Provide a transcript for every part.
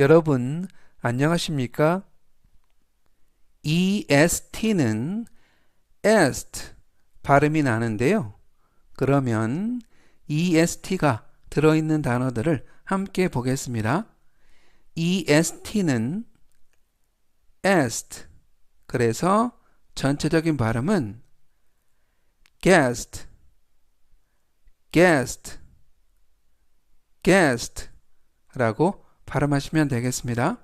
여러분, 안녕하십니까? EST는 est 발음이 나는데요. 그러면 EST가 들어있는 단어들을 함께 보겠습니다. EST는 est. 그래서 전체적인 발음은 guest, guest, guest 라고 발음하시면 되겠습니다.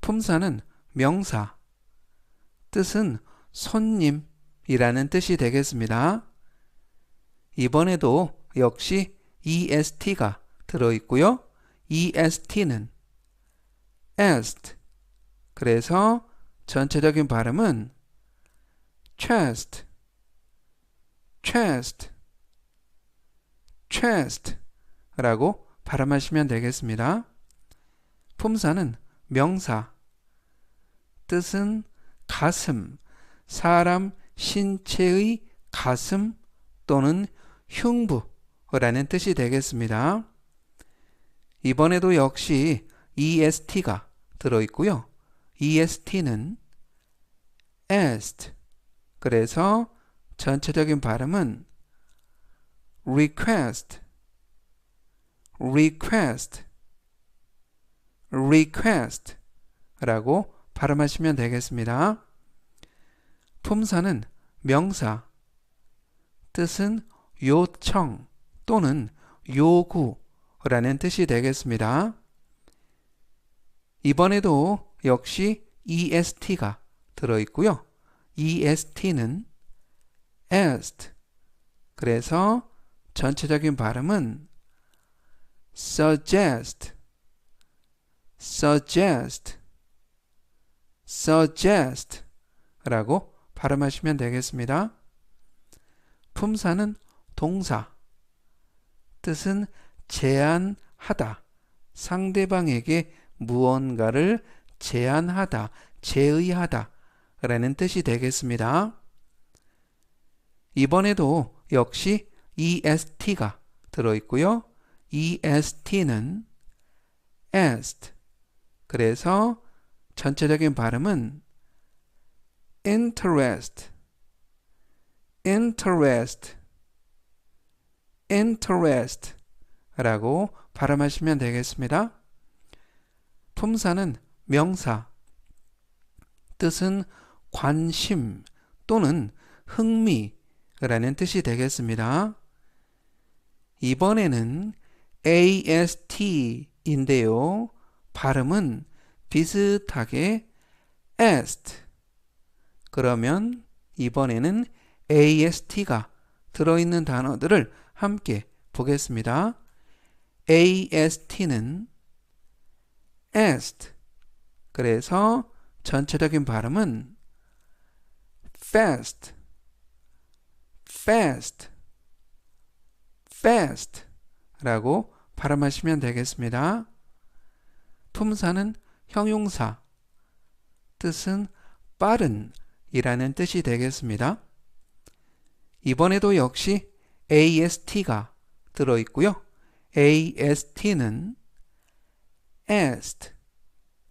품사는 명사, 뜻은 손님이라는 뜻이 되겠습니다. 이번에도 역시 est가 들어있고요. est는 est. 그래서 전체적인 발음은 chest, chest, chest 라고 발음하시면 되겠습니다. 품사는 명사, 뜻은 가슴, 사람 신체의 가슴 또는 흉부라는 뜻이 되겠습니다. 이번에도 역시 est가 들어있고요. est는 est. 그래서 전체적인 발음은 request, request, request 라고 발음하시면 되겠습니다. 품사는 명사, 뜻은 요청 또는 요구라는 뜻이 되겠습니다. 이번에도 역시 est가 들어있고요. est는 est. 그래서 전체적인 발음은 suggest, suggest, suggest 라고 발음하시면 되겠습니다. 품사는 동사, 뜻은 제안하다, 상대방에게 무언가를 제안하다, 제의하다 라는 뜻이 되겠습니다. 이번에도 역시 est가 들어있고요. est는 est. 그래서 전체적인 발음은 interest, interest, interest 라고 발음하시면 되겠습니다. 품사는 명사, 뜻은 관심 또는 흥미라는 뜻이 되겠습니다. 이번에는 AST인데요. 발음은 비슷하게 est. 그러면 이번에는 AST가 들어있는 단어들을 함께 보겠습니다. AST는 est. 그래서 전체적인 발음은 fast, fast, fast 라고 발음하시면 되겠습니다. 품사는 형용사, 뜻은 빠른 이라는 뜻이 되겠습니다. 이번에도 역시 AST가 들어있고요. AST는 est.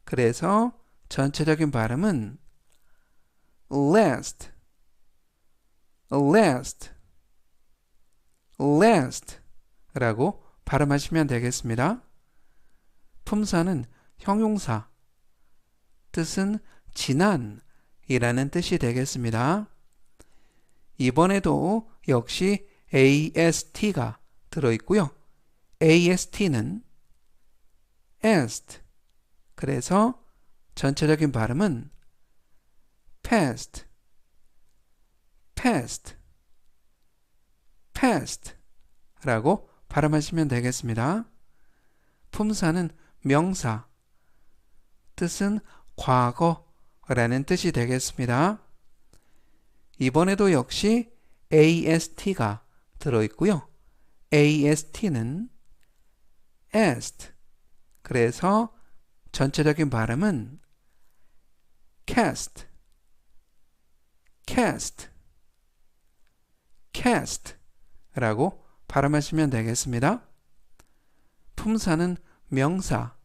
그래서 전체적인 발음은 last, last, last 라고 발음하시면 되겠습니다. 품사는 형용사, 뜻은 지난 이라는 뜻이 되겠습니다. 이번에도 역시 AST가 들어있고요. AST는 est. 그래서 전체적인 발음은 past, past, past 라고 발음하시면 되겠습니다. 품사는 명사, 뜻은 과거라는 뜻이 되겠습니다. 이번에도 역시 AST가 들어있고요. AST는 est. 그래서 전체적인 발음은 cast, cast, cast 라고 발음하시면 되겠습니다. 품사는 명사,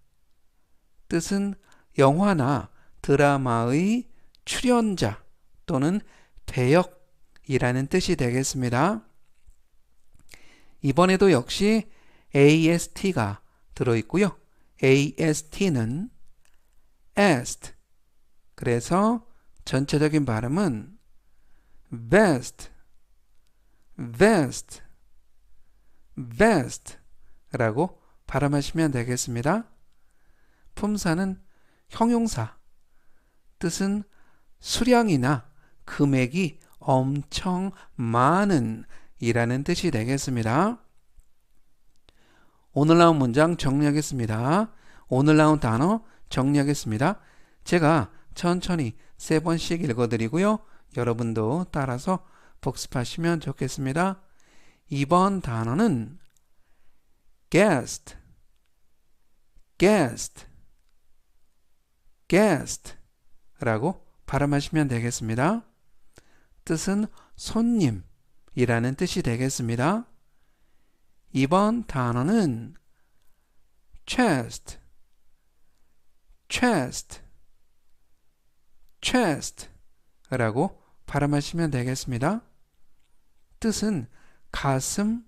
뜻은 영화나 드라마의 출연자 또는 배역이라는 뜻이 되겠습니다. 이번에도 역시 AST가 들어있고요. AST는 est. 그래서 전체적인 발음은 vest, vest, vest 라고 발음하시면 되겠습니다. 품사는 형용사, 뜻은 수량이나 금액이 엄청 많은 이라는 뜻이 되겠습니다. 오늘 나온 문장 정리하겠습니다. 오늘 나온 단어 정리하겠습니다. 제가 천천히 세 번씩 읽어드리고요. 여러분도 따라서 복습하시면 좋겠습니다. 이번 단어는 guest, guest, guest 라고 발음하시면 되겠습니다. 뜻은 손님이라는 뜻이 되겠습니다. 이번 단어는 chest, chest, chest 라고 발음하시면 되겠습니다. 뜻은 가슴,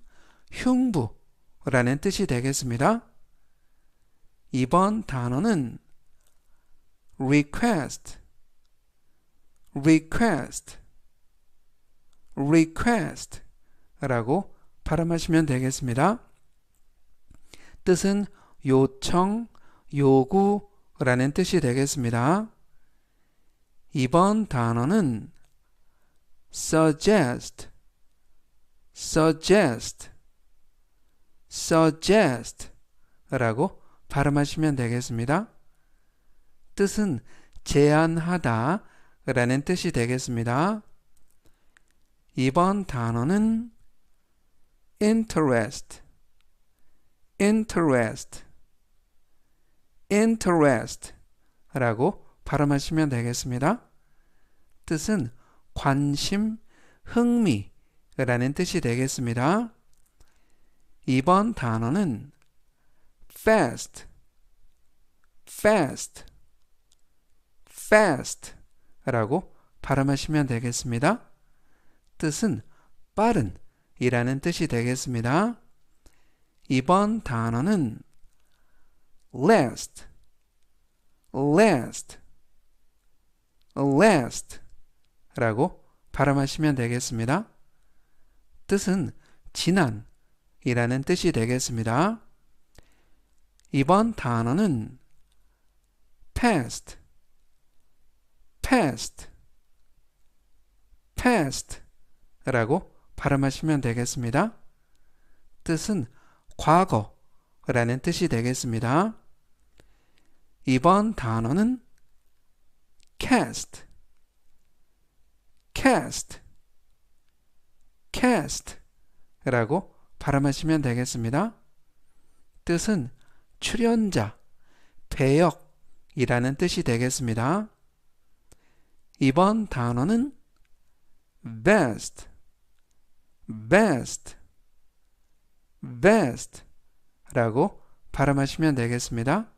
흉부라는 뜻이 되겠습니다. 이번 단어는 request, request, request 라고 발음하시면 되겠습니다. 뜻은 요청, 요구라는 뜻이 되겠습니다. 이번 단어는 suggest, suggest, suggest 라고 발음하시면 되겠습니다. 뜻은 제안하다 라는 뜻이 되겠습니다. 이번 단어는 interest, interest, interest 라고 발음하시면 되겠습니다. 뜻은 관심, 흥미 라는 뜻이 되겠습니다. 이번 단어는 fast, fast, fast 라고 발음하시면 되겠습니다. 뜻은 빠른 이라는 뜻이 되겠습니다. 이번 단어는 last, last, last 라고 발음하시면 되겠습니다. 뜻은 지난 이라는 뜻이 되겠습니다. 이번 단어는 past, past, past 라고 발음하시면 되겠습니다. 뜻은 과거라는 뜻이 되겠습니다. 이번 단어는 cast, cast, cast 라고 발음하시면 되겠습니다. 뜻은 출연자, 배역이라는 뜻이 되겠습니다. 이번 단어는 best, best, best 라고 발음하시면 되겠습니다.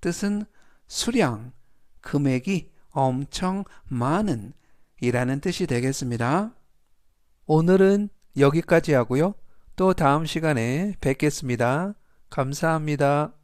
뜻은 수량, 금액이 엄청 많은 이라는 뜻이 되겠습니다. 오늘은 여기까지 하고요. 또 다음 시간에 뵙겠습니다. 감사합니다.